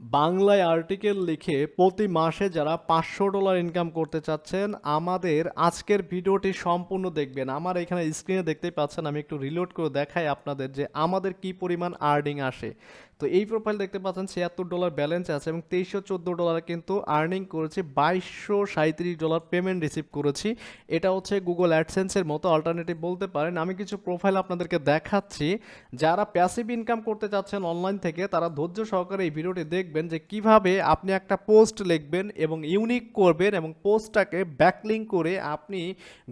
বাংলায় আর্টিকেল লিখে প্রতি মাসে যারা পাঁচশো ডলার ইনকাম করতে চাচ্ছেন, আমাদের আজকের ভিডিওটি সম্পূর্ণ দেখবেন। আমার এখানে স্ক্রিনে দেখতেই পাচ্ছেন, আমি একটু রিলোড করে দেখাই আপনাদের যে আমাদের কি পরিমাণ আর্নিং আসে। তো এই প্রোফাইল দেখতে পাচ্ছেন ছিয়াত্তর ডলার ব্যালেন্স আছে এবং তেইশশো চোদ্দ ডলার কিন্তু আর্নিং করেছি, বাইশশো সাঁত্রিশ ডলার পেমেন্ট রিসিভ করেছি। এটা হচ্ছে গুগল অ্যাডসেন্সের মতো অল্টারনেটিভ বলতে পারেন। আমি কিছু প্রোফাইল আপনাদেরকে দেখাচ্ছি। যারা প্যাসিভ ইনকাম করতে চাচ্ছেন অনলাইন থেকে, তারা ধৈর্য সহকারে এই ভিডিওটি দেখবেন যে কীভাবে আপনি একটা পোস্ট লিখবেন এবং ইউনিক করবেন এবং পোস্টটাকে ব্যাকলিং করে আপনি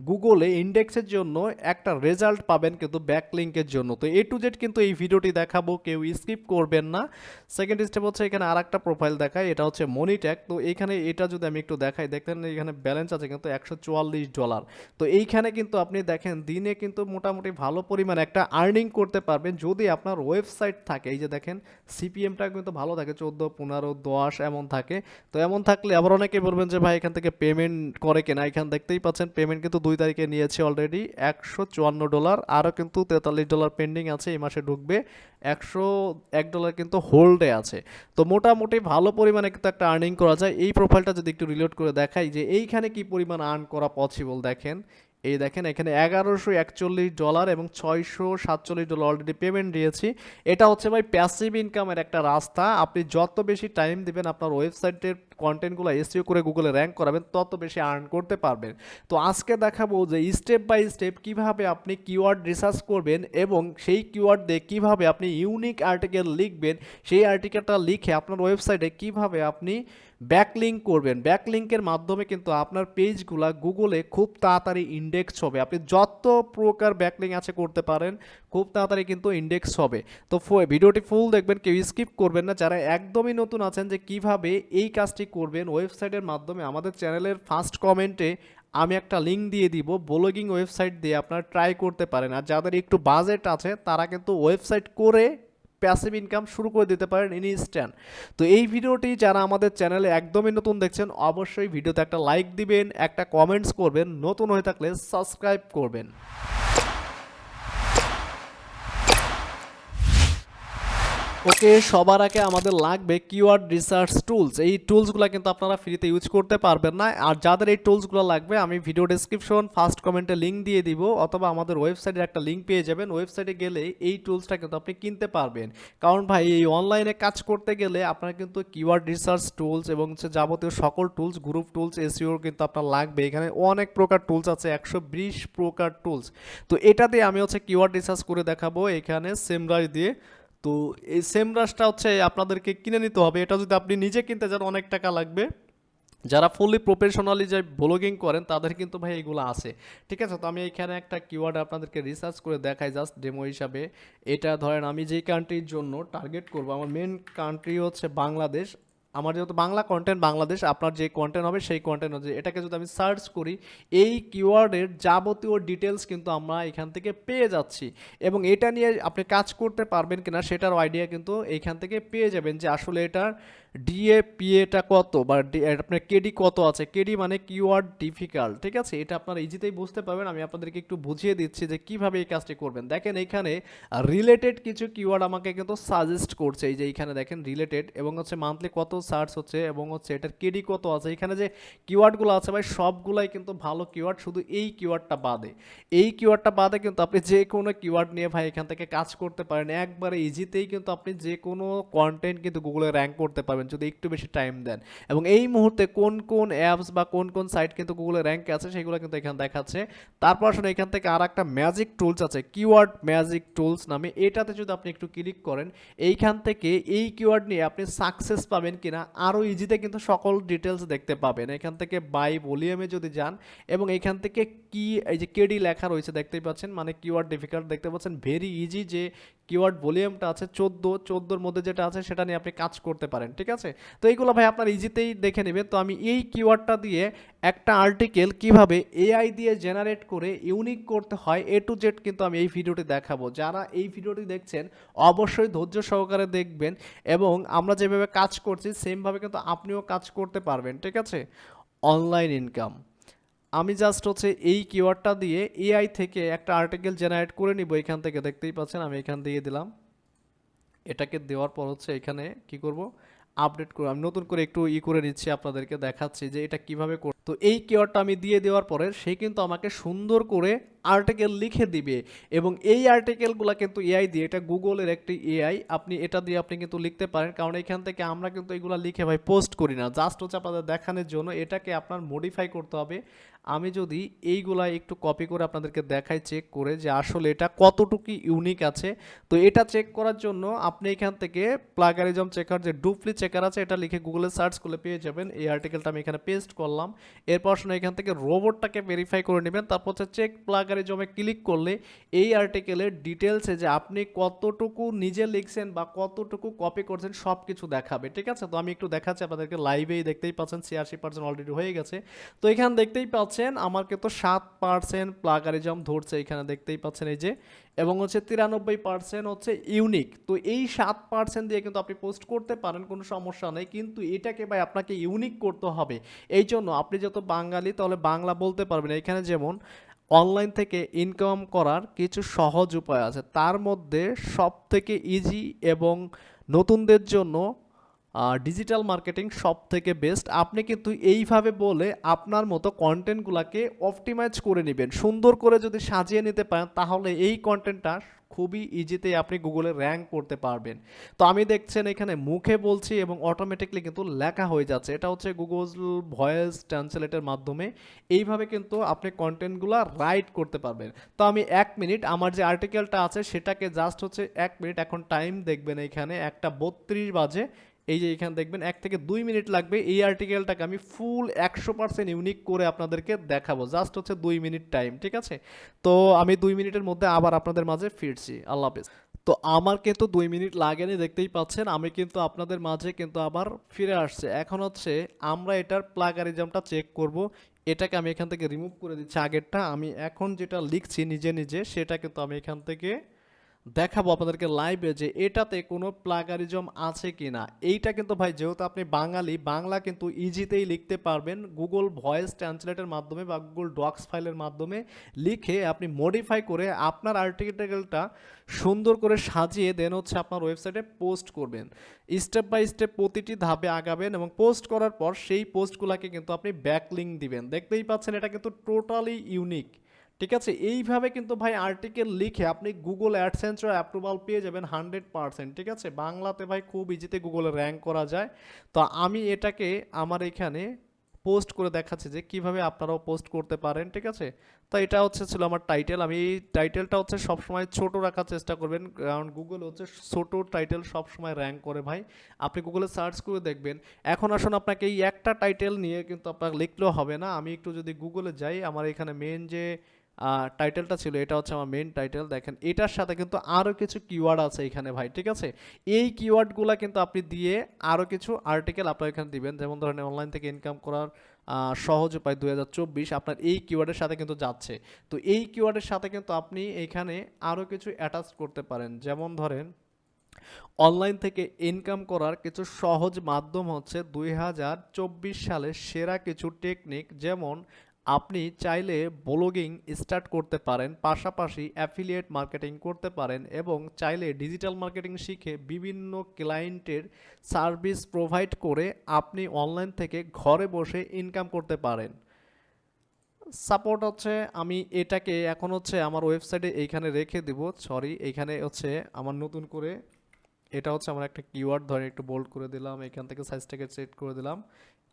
গুগলে ইন্ডেক্সের জন্য একটা রেজাল্ট পাবেন কিন্তু ব্যাকলিংকের জন্য। তো এ টু জেড কিন্তু এই ভিডিওটি দেখাবো, কেউ স্কিপ করবেন না। সেকেন্ড স্টেপ হচ্ছে এখানে আর একটা প্রোফাইল দেখায়, এটা হচ্ছে মনিট্যাক তো এইখানে এটা যদি আমি একটু দেখাই দেখতেন এখানে ব্যালেন্স আছে কিন্তু একশো চুয়াল্লিশ ডলার। তো এইখানে কিন্তু আপনি দেখেন, দিনে কিন্তু মোটামুটি ভালো পরিমাণ একটা আর্নিং করতে পারবেন। যদি আপনার ওয়েবসাইট থাকে, এই যে দেখেন সিপিএমটা কিন্তু ভালো থাকে, চোদ্দ, পনেরো, দশ, এমন থাকে। তো এমন থাকলে আবার অনেকে বলবেন যে, ভাই, এখান থেকে পেমেন্ট করে কেনা? এখানে দেখতেই পাচ্ছেন পেমেন্ট কিন্তু দুই তারিখে নিয়েছে অলরেডি একশো চুয়ান্ন ডলার। আরও কিন্তু তেতাল্লিশ ডলার পেন্ডিং আছে, এই মাসে ঢুকবে। একশো, এক ডলার কিন্তু হোল্ডে আছে। তো মোটামুটি ভালো পরিমাণে কিন্তু একটা আর্নিং করা যায়। এই প্রোফাইলটা যদি একটু রিলোড করে দেখাই যে এইখানে কি পরিমাণ আর্ন করা পসিবল দেখেন। এই দেখেন, এখানে এগারোশো একচল্লিশ ডলার এবং ছয়শো সাতচল্লিশ ডলার অলরেডি পেমেন্ট দিয়েছি। এটা হচ্ছে ভাই প্যাসিভ ইনকামের একটা রাস্তা। আপনি যত বেশি টাইম দেবেন আপনার ওয়েবসাইটের কন্টেন্টগুলো এসিও করে গুগলে র্যাঙ্ক করাবেন, তত বেশি আর্ন করতে পারবেন। তো আজকে দেখাবো যে স্টেপ বাই স্টেপ কীভাবে আপনি কিওয়ার্ড রিসার্চ করবেন এবং সেই কিওয়ার্ড দিয়ে কীভাবে আপনি ইউনিক আর্টিকেল লিখবেন, সেই আর্টিকেলটা লিখে আপনার ওয়েবসাইটে কীভাবে আপনি ব্যাকলিঙ্ক করবেন। ব্যাকলিঙ্কের মাধ্যমে কিন্তু আপনার পেজগুলা গুগলে খুব তাড়াতাড়ি ইন্ডেক্স হবে। আপনি যত প্রকার ব্যাকলিং আছে করতে পারেন, খুব তাড়াতাড়ি কিন্তু ইন্ডেক্স হবে। তো ভিডিওটি ফুল দেখবেন, কেউ স্কিপ করবেন না। যারা একদমই নতুন আছেন যে কীভাবে এই কাজটি করবেন ওয়েবসাইটের মাধ্যমে, আমাদের চ্যানেলের ফার্স্ট কমেন্টে আমি একটা লিঙ্ক দিয়ে দিব, ব্লগিং ওয়েবসাইট দিয়ে আপনারা ট্রাই করতে পারেন। আর যাদের একটু বাজেট আছে, তারা কিন্তু ওয়েবসাইট করে প্যাসিভ ইনকাম শুরু করে দিতে পারেন ইনস্ট্যান্ট তো এই ভিডিওটি যারা আমাদের চ্যানেলে একদমই নতুন দেখছেন, অবশ্যই ভিডিওতে একটা লাইক দিবেন, একটা কমেন্টস করবেন, নতুন হয়ে থাকলে সাবস্ক্রাইব করবেন। ওকে সবার আগে আমাদের লাগবে কিওয়ার্ড রিসার্চ টুলস। এই টুলসগুলো কিন্তু আপনারা ফ্রিতে ইউজ করতে পারবেন না। আর যাদের এই টুলসগুলো লাগবে, আমি ভিডিও ডেসক্রিপশন ফার্স্ট কমেন্টে লিঙ্ক দিয়ে দিব, অথবা আমাদের ওয়েবসাইটের একটা লিঙ্ক পেয়ে যাবেন। ওয়েবসাইটে গেলে এই টুলসটা কিন্তু আপনি কিনতে পারবেন। কারণ ভাই, এই অনলাইনে কাজ করতে গেলে আপনার কিন্তু কিওয়ার্ড রিসার্চ টুলস এবং হচ্ছে যাবতীয় সকল টুলস, গ্রুপ টুলস এসিওর কিন্তু আপনার লাগবে। এখানে অনেক প্রকার টুলস আছে, একশো বিশ প্রকার টুলস। তো এটা দিয়ে আমি হচ্ছে কিওয়ার্ড রিসার্চ করে দেখাবো। এখানে সেমরাই দিয়ে তো এই সেম ব্রাশটা হচ্ছে আপনাদেরকে কিনে নিতে হবে। এটা যদি আপনি নিজে কিনতে যান অনেক টাকা লাগবে। যারা ফুললি প্রফেশনালি যে ব্লগিং করেন, তাদের কিন্তু ভাই এগুলো আছে। ঠিক আছে? তো আমি এখানে একটা কিওয়ার্ড আপনাদেরকে রিসার্চ করে দেখাই জাস্ট ডেমো হিসাবে। এটা ধরেন আমি যেই কান্ট্রির জন্য টার্গেট করব, আমার মেন কান্ট্রি হচ্ছে বাংলাদেশ। আমার যেহেতু বাংলা কন্টেন্ট বাংলাদেশ, আপনার যে কন্টেন্ট হবে সেই কন্টেন্ট হচ্ছে এটাকে যদি আমি সার্চ করি, এই কিওয়ার্ডের যাবতীয় ডিটেলস কিন্তু আমরা এখান থেকে পেয়ে যাচ্ছি। এবং এটা নিয়ে আপনি কাজ করতে পারবেন কিনা সেটার আইডিয়া কিন্তু এইখান থেকে পেয়ে যাবেন যে আসলে এটার ডিএ পিএটা কত বা আপনার কেডি কত আছে? কেডি মানে কিওয়ার্ড ডিফিকাল্ট ঠিক আছে? এটা আপনারা ইজিতেই বুঝতে পারবেন। আমি আপনাদেরকে একটু বুঝিয়ে দিচ্ছি যে কীভাবে এই কাজটি করবেন। দেখেন এখানে রিলেটেড কিছু কিওয়ার্ড আমাকে কিন্তু সাজেস্ট করছে। এই যে এখানে দেখেন রিলেটেড এবং হচ্ছে মান্থলি কত সার্চ হচ্ছে এবং হচ্ছে এটার কেডি কত আছে? এখানে যে কিওয়ার্ডগুলো আছে ভাই, সবগুলাই কিন্তু ভালো কিওয়ার্ড শুধু এই কিওয়ার্ডটা বাদে। এই কিওয়ার্ডটা বাদে কিন্তু আপনি যে কোনো কিওয়ার্ড নিয়ে ভাই এখান থেকে কাজ করতে পারেন। একবারে ইজিতেই কিন্তু আপনি যে কোনো কন্টেন্ট কিন্তু গুগলে র্যাঙ্ক করতে পারবেন, যদি একটু বেশি টাইম দেন। এবং এই মুহূর্তে কোন কোন অ্যাপস বা কোন কোন সাইট কিন্তু গুগলে র্যাঙ্কে আছে, সেগুলো কিন্তু এখানে দেখাচ্ছে। তারপর আসলে এখান থেকে আর একটা ম্যাজিক টুলস আছে কিওয়ার্ড ম্যাজিক টুলস নামে। এটাতে যদি আপনি একটু ক্লিক করেন, এইখান থেকে এই কিওয়ার্ড নিয়ে আপনি সাকসেস পাবেন কিনা আরও ইজিতে কিন্তু সকল ডিটেলস দেখতে পাবেন। এখান থেকে বাই ভলিউমে যদি যান এবং এখান থেকে কি, এই যে কেডি লেখা রয়েছে দেখতেই পাচ্ছেন মানে কিওয়ার্ড ডিফিকাল্ট দেখতে পাচ্ছেন। ভেরি ইজি যে কিওয়ার্ড ভলিউমটা আছে চোদ্দ, চোদ্দোর মধ্যে যেটা আছে সেটা নিয়ে আপনি কাজ করতে পারেন, ঠিক আছে? তো এইগুলো ভাই আপনার ইজিতেই দেখে নেবেন। তো আমি এই কিওয়ার্ডটা দিয়ে একটা আর্টিকেল কীভাবে এআই দিয়ে জেনারেট করে ইউনিক করতে হয় এ টু জেড কিন্তু আমি এই ভিডিওটি দেখাবো। যারা এই ভিডিওটি দেখছেন, অবশ্যই ধৈর্য সহকারে দেখবেন এবং আমরা যেভাবে কাজ করছি সেমভাবে কিন্তু আপনিও কাজ করতে পারবেন, ঠিক আছে? অনলাইন ইনকাম আমি জাস্ট হচ্ছে এই কিওয়ার্ডটা দিয়ে এআই থেকে একটা আর্টিকেল জেনারেট করে নিব এখান থেকে। দেখতেই পাচ্ছেন, আমি এখান দিয়ে দিলাম। এটাকে দেওয়ার পর হচ্ছে এখানে কি করব? আপডেট করে, আমি নতুন করে একটু ই করে নিচ্ছি আপনাদেরকে, দেখাচ্ছি যে এটা কীভাবে কর তো এই কিওয়ার্ডটা আমি দিয়ে দেওয়ার পরে সে কিন্তু আমাকে সুন্দর করে আর্টিকেল লিখে দিবে এবং এই আর্টিকেলগুলো কিন্তু এআই দিয়ে, এটা গুগলের একটি এআই আপনি এটা দিয়ে আপনি কিন্তু লিখতে পারেন, কারণ এখান থেকে আমরা কিন্তু এগুলো লিখে ভাই পোস্ট করি না। জাস্ট হচ্ছে আপনাদের দেখানোর জন্য এটাকে আপনার মডিফাই করতে হবে। আমি যদি এইগুলা একটু কপি করে আপনাদেরকে দেখাই চেক করে যে আসলে এটা কতটুকু ইউনিক আছে। তো এটা চেক করার জন্য আপনি এখান থেকে প্লাগারিজম চেকার যে ডুপ্লি চেকার আছে, এটা লিখে গুগলে সার্চ করলে পেয়ে যাবেন। এই আর্টিকেলটা আমি এখানে পেস্ট করলাম। এরপর শুনে এখান থেকে রোবটটাকে ভেরিফাই করে নেবেন। তারপর হচ্ছে চেক প্লাগারিজমে ক্লিক করলে এই আর্টিকেলের ডিটেলসে যে আপনি কতটুকু নিজে লিখছেন বা কতটুকু কপি করছেন সব কিছু দেখাবে। ঠিক আছে? তো আমি একটু দেখাচ্ছি, আপনাদেরকে লাইভেই দেখতেই পাচ্ছেন, ছিয়াশি পার্সেন্ট অলরেডি হয়ে গেছে। তো এখানে দেখতেই পাচ্ছেন আমাকে তো সাত পার্সেন্ট প্লাগারিজম ধরছে এখানে দেখতেই পাচ্ছেন এই যে, এবং হচ্ছে তিরানব্বই পার্সেন্ট হচ্ছে ইউনিক। তো এই সাত পার্সেন্ট দিয়ে কিন্তু আপনি পোস্ট করতে পারেন, কোনো সমস্যা নেই, কিন্তু এটাকে ভাই আপনাকে ইউনিক করতে হবে। এই জন্য আপনি যত বাঙালি, তাহলে বাংলা বলতে পারবেন। এখানে যেমন, অনলাইন থেকে ইনকাম করার কিছু সহজ উপায় আছে। তার মধ্যে সব থেকে ইজি এবং নতুনদের জন্য ডিজিটাল মার্কেটিং সব থেকে বেস্ট আপনি কিন্তু এইভাবে বলে আপনার মতো কন্টেন্টগুলোকে অপটিমাইজ করে নেবেন। সুন্দর করে যদি সাজিয়ে নিতে পারেন, তাহলে এই কন্টেন্টটা খুবই ইজিতে আপনি গুগলে র্যাঙ্ক করতে পারবেন। তো আমি দেখছেন এখানে মুখে বলছি এবং অটোমেটিকলি কিন্তু লেখা হয়ে যাচ্ছে। এটা হচ্ছে গুগল ভয়েস ট্রান্সলেটের মাধ্যমে। এইভাবে কিন্তু আপনি কন্টেন্টগুলো রাইট করতে পারবেন। তো আমি এক মিনিট, আমার যে আর্টিকেলটা আছে, সেটাকে জাস্ট হচ্ছে এক মিনিট, এখন টাইম দেখবেন এখানে। একটা বত্রিশ বাজে এই যে এখানে দেখবেন এক থেকে দুই মিনিট লাগবে। এই আর্টিকেলটাকে আমি ফুল একশো পার্সেন্ট ইউনিক করে আপনাদেরকে দেখাবো। জাস্ট হচ্ছে দুই মিনিট টাইম ঠিক আছে? তো আমি দুই মিনিটের মধ্যে আবার আপনাদের মাঝে ফিরছি। আল্লাহ হাফিজ। তো আমার কিন্তু দুই মিনিট লাগেনি, দেখতেই পাচ্ছেন। আমি কিন্তু আপনাদের মাঝে কিন্তু আবার ফিরে আসছে। এখন হচ্ছে আমরা এটার প্লাগারিজমটা চেক করব। এটাকে আমি এখান থেকে রিমুভ করে দিচ্ছি আগেরটা। আমি এখন যেটা লিখছি নিজে নিজে, সেটা কিন্তু আমি এখান থেকে দেখাবো আপনাদেরকে লাইভে যে এটাতে কোনো প্লাগারিজম আছে কি না এইটা কিন্তু ভাই, যেহেতু আপনি বাঙালি, বাংলা কিন্তু ইজিতেই লিখতে পারবেন। গুগল ভয়েস ট্রান্সলেটের মাধ্যমে বা গুগল ডক্স ফাইলের মাধ্যমে লিখে আপনি মডিফাই করে আপনার আর্টিকেলটা সুন্দর করে সাজিয়ে দেন হচ্ছে আপনার ওয়েবসাইটে পোস্ট করবেন। স্টেপ বাই স্টেপ প্রতিটি ধাপে আগাবেন এবং পোস্ট করার পর সেই পোস্টগুলোকে কিন্তু আপনি ব্যাকলিং দিবেন। দেখতেই পাচ্ছেন এটা কিন্তু টোটালি ইউনিক ঠিক আছে? এইভাবে কিন্তু ভাই আর্টিকেল লিখে আপনি গুগল অ্যাডসেন্সের অ্যাপ্রুভাল পেয়ে যাবেন হান্ড্রেড পারসেন্ট ঠিক আছে? বাংলাতে ভাই খুব ইজিতে গুগলে র্যাঙ্ক করা যায়। তো আমি এটাকে আমার এখানে পোস্ট করে দেখাচ্ছি যে কীভাবে আপনারাও পোস্ট করতে পারেন, ঠিক আছে? তো এটা হচ্ছে ছিল আমার টাইটেল আমি এই টাইটেলটা হচ্ছে সবসময় ছোট রাখার চেষ্টা করবেন, কারণ গুগল হচ্ছে ছোট টাইটেল সবসময় র্যাঙ্ক করে ভাই। আপনি গুগলে সার্চ করে দেখবেন। এখন আসুন আপনাকে এই একটা টাইটেল নিয়ে কিন্তু আপনার লিখলেও হবে না। আমি একটু যদি গুগলে যাই, আমার এখানে মেন যে টাইটেলটা ছিল, এটা হচ্ছে আমার মেন টাইটেল দেখেন, এটার সাথে কিন্তু আরও কিছু কিওয়ার্ড আছে এখানে ভাই, ঠিক আছে? এই কিওয়ার্ডগুলো কিন্তু আপনি দিয়ে আরও কিছু আর্টিকেল আপনার এখানে দিবেন, যেমন ধরেন অনলাইন থেকে ইনকাম করার সহজ উপায় দু হাজার চব্বিশ, আপনার এই কিওয়ার্ডের সাথে কিন্তু যাচ্ছে। তো এই কিওয়ার্ডের সাথে কিন্তু আপনি এখানে আরও কিছু অ্যাটাচ করতে পারেন, যেমন ধরেন অনলাইন থেকে ইনকাম করার কিছু সহজ মাধ্যম হচ্ছে দুই সালের সেরা কিছু টেকনিক যেমন আপনি চাইলে ব্লগিং স্টার্ট করতে পারেন, পাশাপাশি অ্যাফিলিয়েট মার্কেটিং করতে পারেন এবং চাইলে ডিজিটাল মার্কেটিং শিখে বিভিন্ন ক্লায়েন্টের সার্ভিস প্রোভাইড করে আপনি অনলাইন থেকে ঘরে বসে ইনকাম করতে পারেন। সাপোর্ট হচ্ছে, আমি এটাকে এখন হচ্ছে আমার ওয়েবসাইটে এইখানে রেখে দিব, সরি, এইখানে হচ্ছে আমার নতুন করে, এটা হচ্ছে আমার একটা কিওয়ার্ড ধরে একটু বোল্ড করে দিলাম, এখান থেকে সাইজটাকে সেট করে দিলাম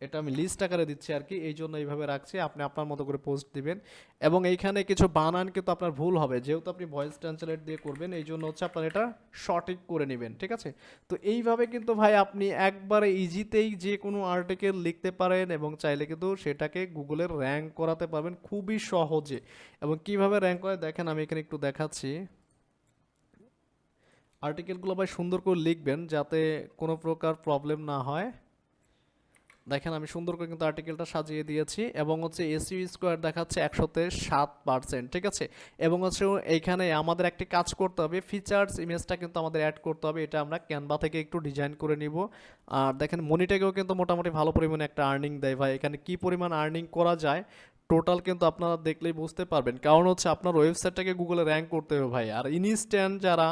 এটা আমি লিস্ট আকারে দিচ্ছি আর কি, এই জন্য এইভাবে রাখছি, আপনি আপনার মতো করে পোস্ট দিবেন। এবং এইখানে কিছু বানান কিন্তু আপনার ভুল হবে, যেহেতু আপনি ভয়েস ট্রান্সলেট দিয়ে করবেন, এই জন্য হচ্ছে আপনার এটা সঠিক করে নেবেন, ঠিক আছে? তো এইভাবে কিন্তু ভাই আপনি একবারে ইজিতেই যে কোনো আর্টিকেল লিখতে পারেন এবং চাইলে কিন্তু সেটাকে গুগলের র্যাঙ্ক করাতে পারবেন খুবই সহজে। এবং কীভাবে র্যাঙ্ক করে দেখেন আমি এখানে একটু দেখাচ্ছি। আর্টিকেলগুলো ভাই সুন্দর করে লিখবেন যাতে কোনো প্রকার প্রবলেম না হয়। দেখেন আমি সুন্দর করে কিন্তু আর্টিকেলটা সাজিয়ে দিয়েছি এবং হচ্ছে এসিউ স্কোয়ার দেখাচ্ছে একশোতে সাত পার্সেন্ট ঠিক আছে? এবং হচ্ছে এইখানে আমাদের একটি কাজ করতে হবে ফিচার্স ইমেজটা কিন্তু আমাদের অ্যাড করতে হবে, এটা আমরা ক্যানভা থেকে একটু ডিজাইন করে নিব। আর দেখেন মনিটাকেও কিন্তু মোটামুটি ভালো পরিমাণে একটা আর্নিং দেয় ভাই, এখানে কি পরিমাণ আর্নিং করা যায় টোটাল কিন্তু আপনারা দেখলেই বুঝতে পারবেন। কারণ হচ্ছে আপনার ওয়েবসাইটটাকে গুগলে র্যাঙ্ক করতে হবে ভাই, আর ইনস্ট্যান্ট যারা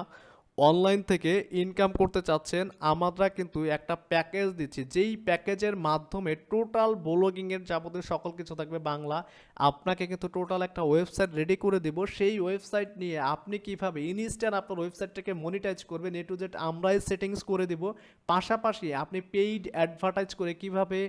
অনলাইন থেকে ইনকাম করতে চাচ্ছেন আমরা কিন্তু একটা প্যাকেজ দিচ্ছি। যেই প্যাকেজের মাধ্যমে টোটাল ব্লগিংয়ের যাবতীয় সকল কিছু থাকবে বাংলা, আপনাকে কিন্তু টোটাল একটা ওয়েবসাইট রেডি করে দিব। সেই ওয়েবসাইট নিয়ে আপনি কীভাবে ইনস্ট্যান্ট আপনার ওয়েবসাইটটাকে মনিটাইজ করবেন এ টু জেড আমরাই সেটিংস করে দিব। পাশাপাশি আপনি পেইড অ্যাডভার্টাইজ করে কীভাবে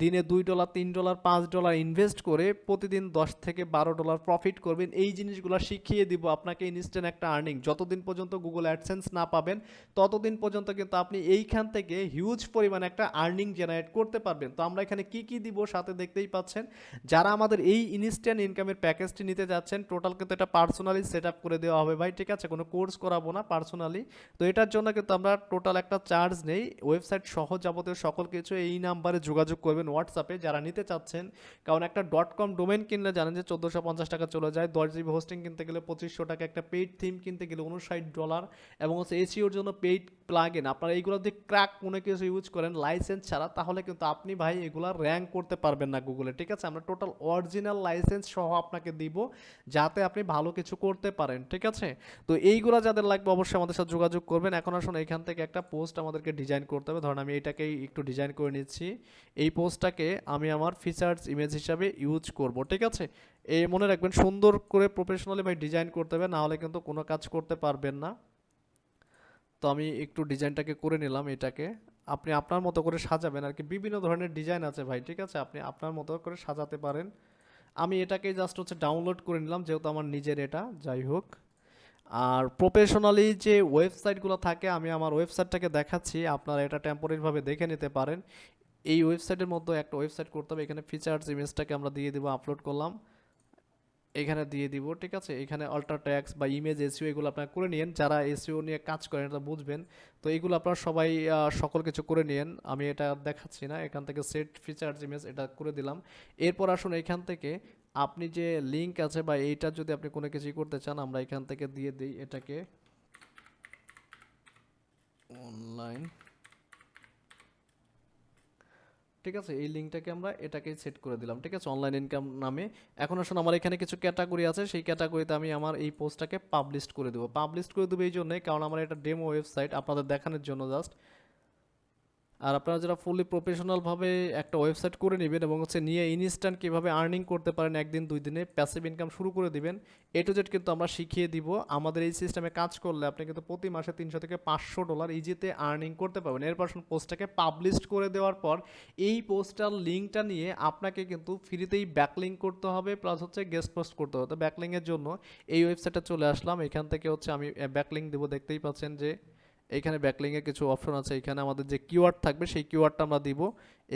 দিনে দুই ডলার তিন ডলার পাঁচ ডলার ইনভেস্ট করে প্রতিদিন দশ থেকে বারো ডলার প্রফিট করবেন, এই জিনিসগুলো শিখিয়ে দিব। আপনাকে ইনস্ট্যান্ট একটা আর্নিং যতদিন পর্যন্ত গুগল অ্যাডসেন্স না পাবেন, ততদিন পর্যন্ত কিন্তু আপনি এইখান থেকে হিউজ পরিমাণে একটা আর্নিং জেনারেট করতে পারবেন। তো আমরা এখানে কি কি দিব সাথে দেখতেই পাচ্ছেন, যারা আমাদের এই ইনস্ট্যান্ট ইনকামের প্যাকেজটি নিতে যাচ্ছেন টোটাল কিন্তু এটা পার্সোনালি সেট করে দেওয়া হবে ভাই, ঠিক আছে? কোনো কোর্স করাবো না পার্সোনালি তো এটার জন্য কিন্তু আমরা টোটাল একটা চার্জ নেই ওয়েবসাইট সহ যাবতীয় সকল কিছু এই নাম্বারে যোগাযোগ করবেন হোয়াটসঅ্যাপে যারা নিতে চাচ্ছেন। কারণ একটা ডট কম ডোমেন কিনলে জানেন যে চোদ্দোশো পঞ্চাশ টাকা চলে যায়, দশ জিবি হোস্টিং কিনতে গেলে পঁচিশশো টাকা, একটা পেইড থিম কিনতে গেলে উনষাট ডলার এবং হচ্ছে এসিওর জন্য পেইড প্লাগ ইন আপনারা এইগুলো যদি ক্র্যাক কোনো কিছু ইউজ করেন লাইসেন্স ছাড়া, তাহলে কিন্তু আপনি ভাই এগুলো র্যাঙ্ক করতে পারবেন না গুগলে ঠিক আছে? আমরা টোটাল অরিজিনাল লাইসেন্স সহ আপনাকে দিব, যাতে আপনি ভালো কিছু করতে পারেন, ঠিক আছে? তো এইগুলো যাদের লাগবে অবশ্যই আমাদের সাথে যোগাযোগ করবেন। এখন আসুন, এখান থেকে একটা পোস্ট আমাদেরকে ডিজাইন করতে হবে। ধরুন আমি এটাকেই একটু ডিজাইন করে নিচ্ছি। এই পোস্টটাকে আমি আমার ফিচার্স ইমেজ হিসাবে ইউজ করব, ঠিক আছে? এই মনে রাখবেন, সুন্দর করে প্রফেশনালি ভাই ডিজাইন করতে হবে, না হলে কিন্তু কোনো কাজ করতে পারবেন না। তো আমি একটু ডিজাইনটাকে করে নিলাম এটাকে। আপনি আপনার মতো করে সাজাবেন। আর কি বিভিন্ন ধরনের ডিজাইন আছে ভাই, ঠিক আছে? আপনি আপনার মতো করে সাজাতে পারেন। আমি এটাকে জাস্ট হচ্ছে ডাউনলোড করে নিলাম, যেহেতু আমার নিজের এটা, যাই হোক। আর প্রফেশনালি যে ওয়েবসাইটগুলো থাকে, আমি আমার ওয়েবসাইটটাকে দেখাচ্ছি। আপনারা এটা টেম্পোরারিভাবে দেখে নিতে পারেন। এই ওয়েবসাইটের মধ্যে একটা ওয়েবসাইট করতে হবে। এখানে ফিচার্স ইমেজটাকে আমরা দিয়ে দেবো আপলোড করলাম। এখানে দিয়ে দিব, ঠিক আছে? এখানে অল্টার ট্যাক্স বা ইমেজ এসিও এগুলো আপনারা করে নিন যারা এসিও নিয়ে কাজ করেন এটা বুঝবেন। তো এগুলো আপনারা সবাই সকল কিছু করে নিন আমি এটা দেখাচ্ছি না। এখান থেকে সেট ফিচার্স ইমেজ এটা করে দিলাম। এরপর আসুন এখান থেকে আপনি যে লিঙ্ক আছে বা এইটা যদি আপনি কোনো কিছু করতে চান, আমরা এখান থেকে দিয়ে দিই এটাকে। অনলাইন ঠিক আছে? এই লিঙ্কটাকে আমরা এটাকে সেট করে দিলাম, ঠিক আছে? অনলাইন ইনকাম নামে। এখন আসুন, আমার এখানে কিছু ক্যাটাগরি আছে। সেই ক্যাটাগরিতে আমি আমার এই পোস্টটাকে পাবলিশ করে দেবো। পাবলিশ করে দেবো এই জন্যে, কারণ আমার এটা ডেমো ওয়েবসাইট আপনাদের দেখানোর জন্য জাস্ট আর আপনারা যারা ফুলি প্রফেশনালভাবে একটা ওয়েবসাইট করে নেবেন এবং হচ্ছে নিয়ে ইনস্ট্যান্ট কীভাবে আর্নিং করতে পারেন একদিন, দুই দিনে প্যাসিভ ইনকাম শুরু করে দিবেন, এ টু জেড কিন্তু আমরা শিখিয়ে দিব। আমাদের এই সিস্টেমে কাজ করলে আপনি কিন্তু প্রতি মাসে তিনশো থেকে পাঁচশো ডলার ইজিতে আর্নিং করতে পারবেন। এর এরপর পোস্টটাকে পাবলিশ করে দেওয়ার পর এই পোস্টার লিঙ্কটা নিয়ে আপনাকে কিন্তু ফ্রিতেই ব্যাকলিং করতে হবে প্লাস হচ্ছে গেস্ট পোস্ট করতে হবে। তো ব্যাকলিংয়ের জন্য এই ওয়েবসাইটে চলে আসলাম। এখান থেকে হচ্ছে আমি ব্যাকলিং দেবো। দেখতেই পাচ্ছেন যে এইখানে ব্যাকলিংয়ের কিছু অপশন আছে এখানে আমাদের যে কিওয়ার্ড থাকবে, সেই কিওয়ার্ডটা আমরা দিব।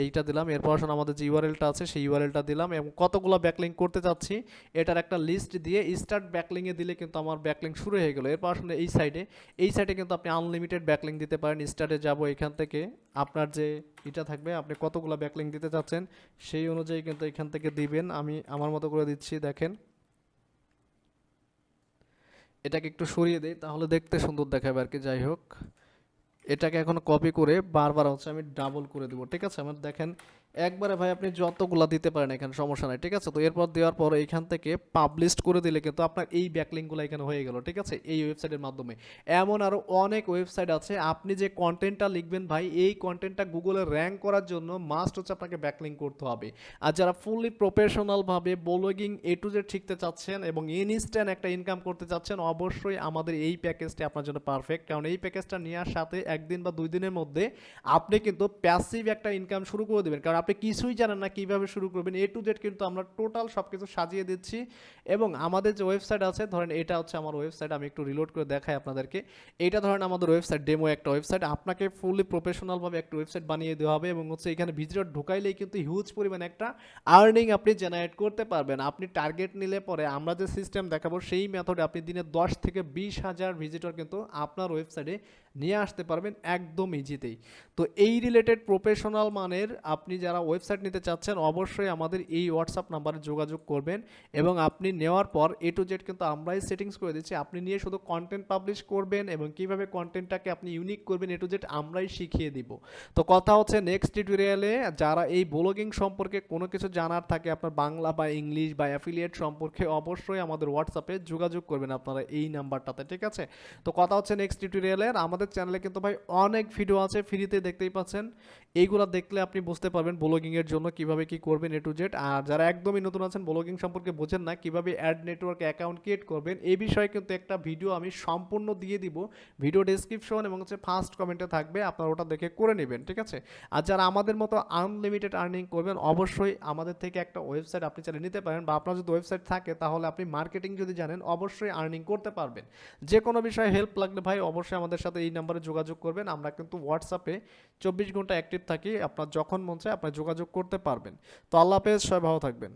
এইটা দিলাম, এরপর আসুন আমাদের যে ইউআরএলটা আছে, সেই ইউআরএলটা দিলাম এবং কতগুলো ব্যাকলিং করতে চাচ্ছি, এটার একটা লিস্ট দিয়ে স্টার্ট ব্যাকলিংয়ে দিলে কিন্তু আমার ব্যাকলিং শুরু হয়ে গেল। এরপর আসলে এই সাইডে এই সাইডে কিন্তু আপনি আনলিমিটেড ব্যাকলিং দিতে পারেন স্টার্টে যাব এখান থেকে। আপনার যে এটা থাকবে, আপনি কতগুলো ব্যাকলিং দিতে চাচ্ছেন, সেই অনুযায়ী কিন্তু এখান থেকে দিবেন। আমি, আমার মতো করে দিচ্ছি, দেখেন। এটাকে একটু সরিয়ে দেই, তাহলে দেখতে সুন্দর দেখাবে আর কি, যাই হোক। এটাকে এখন কপি করে বারবার হচ্ছে আমি ডাবল করে দেবো, ঠিক আছে? আমার দেখেন একবারে ভাই আপনি যতগুলা দিতে পারেন এখানে সমস্যা নাই, ঠিক আছে? তো এরপর দেওয়ার পর এখান থেকে পাবলিশ করে দিলে কিন্তু আপনার এই ব্যাকলিংগুলো এখানে হয়ে গেল, ঠিক আছে? এই ওয়েবসাইটের মাধ্যমে। এমন আরও অনেক ওয়েবসাইট আছে, আপনি যে কন্টেন্টটা লিখবেন ভাই, এই কন্টেন্টটা গুগলে র্যাঙ্ক করার জন্য মাস্ট হচ্ছে আপনাকে ব্যাকলিং করতে হবে। আর যারা ফুললি প্রফেশনালভাবে ব্লগিং এ টু জেড শিখতে চাচ্ছেন এবং ইনস্ট্যান্ট একটা ইনকাম করতে চাচ্ছেন, অবশ্যই আমাদের এই প্যাকেজটি আপনার জন্য পারফেক্ট কারণ এই প্যাকেজটা নেওয়ার সাথে একদিন বা দুই দিনের মধ্যে আপনি কিন্তু প্যাসিভ একটা ইনকাম শুরু করে দেবেন। কারণ আপনি কিছুই জানেন না কীভাবে শুরু করবেন। এ টু জেড কিন্তু আমরা টোটাল সব কিছু সাজিয়ে দিচ্ছি এবং আমাদের যে ওয়েবসাইট আছে, ধরেন এটা হচ্ছে আমার ওয়েবসাইট আমি একটু রিলোড করে দেখাই আপনাদেরকে। এটা ধরেন আমাদের ওয়েবসাইট ডেমো একটা ওয়েবসাইট আপনাকে ফুললি প্রফেশনালভাবে একটা ওয়েবসাইট বানিয়ে দেওয়া হবে এবং হচ্ছে এখানে ভিজিটর ঢুকাইলেই কিন্তু হিউজ পরিমাণে একটা আর্নিং আপনি জেনারেট করতে পারবেন। আপনি টার্গেট নিলে পরে আমরা যে সিস্টেম দেখাবো, সেই মেথডে আপনি দিনে দশ থেকে বিশ হাজার ভিজিটর কিন্তু আপনার ওয়েবসাইটে নিয়ে আসতে পারবেন একদম ইজিতেই তো এই রিলেটেড প্রফেশনাল মানের আপনি যারা ওয়েবসাইট নিতে চাচ্ছেন, অবশ্যই আমাদের এই হোয়াটসঅ্যাপ নাম্বারে যোগাযোগ করবেন এবং আপনি নেওয়ার পর এ টু জেড কিন্তু আমরাই সেটিংস করে দিচ্ছি। আপনি নিয়ে শুধু কন্টেন্ট পাবলিশ করবেন এবং কীভাবে কন্টেন্টটাকে আপনি ইউনিক করবেন এ টু জেড আমরাই শিখিয়ে দিব। তো কথা হচ্ছে নেক্সট টিউটোরিয়ালে যারা এই ব্লগিং সম্পর্কে কোনো কিছু জানার থাকে, আপনার বাংলা বা ইংলিশ বা অ্যাফিলিয়েট সম্পর্কে অবশ্যই আমাদের হোয়াটসঅ্যাপে যোগাযোগ করবেন আপনারা এই নাম্বারটাতে ঠিক আছে? তো কথা হচ্ছে নেক্সট টিউটোরিয়ালের আমাদের চ্যানেলে কিন্তু ভাই অনেক ভিডিও আছে ফ্রিতে দেখতেই পাচ্ছেন। এইগুলো দেখলে আপনি বুঝতে পারবেন ব্লগিংয়ের জন্য কীভাবে কি করবেন এ টু জেড আর যারা একদমই নতুন আছেন ব্লগিং সম্পর্কে বোঝেন না, কীভাবে অ্যাড নেটওয়ার্ক অ্যাকাউন্ট ক্রিয়েট করবেন, এই বিষয়ে কিন্তু একটা ভিডিও আমি সম্পূর্ণ দিয়ে দিব। ভিডিও ডেসক্রিপশন এবং হচ্ছে ফার্স্ট কমেন্টে থাকবে, আপনারা ওটা দেখে করে নেবেন, ঠিক আছে? আর যারা আমাদের মতো আনলিমিটেড আর্নিং করবেন, অবশ্যই আমাদের থেকে একটা ওয়েবসাইট আপনি চালিয়ে নিতে পারেন বা আপনার যদি ওয়েবসাইট থাকে, তাহলে আপনি মার্কেটিং যদি জানেন, অবশ্যই আর্নিং করতে পারবেন। যে কোনো বিষয়ে হেল্প লাগলে ভাই, অবশ্যই আমাদের সাথে এই নাম্বারে যোগাযোগ করবেন। আমরা কিন্তু হোয়াটসঅ্যাপে চব্বিশ ঘণ্টা অ্যাক্টিভ থাকি। আপনার যখন মন চায় আপনার যোগাযোগ করতে পারবেন। তো আল্লাহ হাফেজ, সবাই ভালো থাকবেন।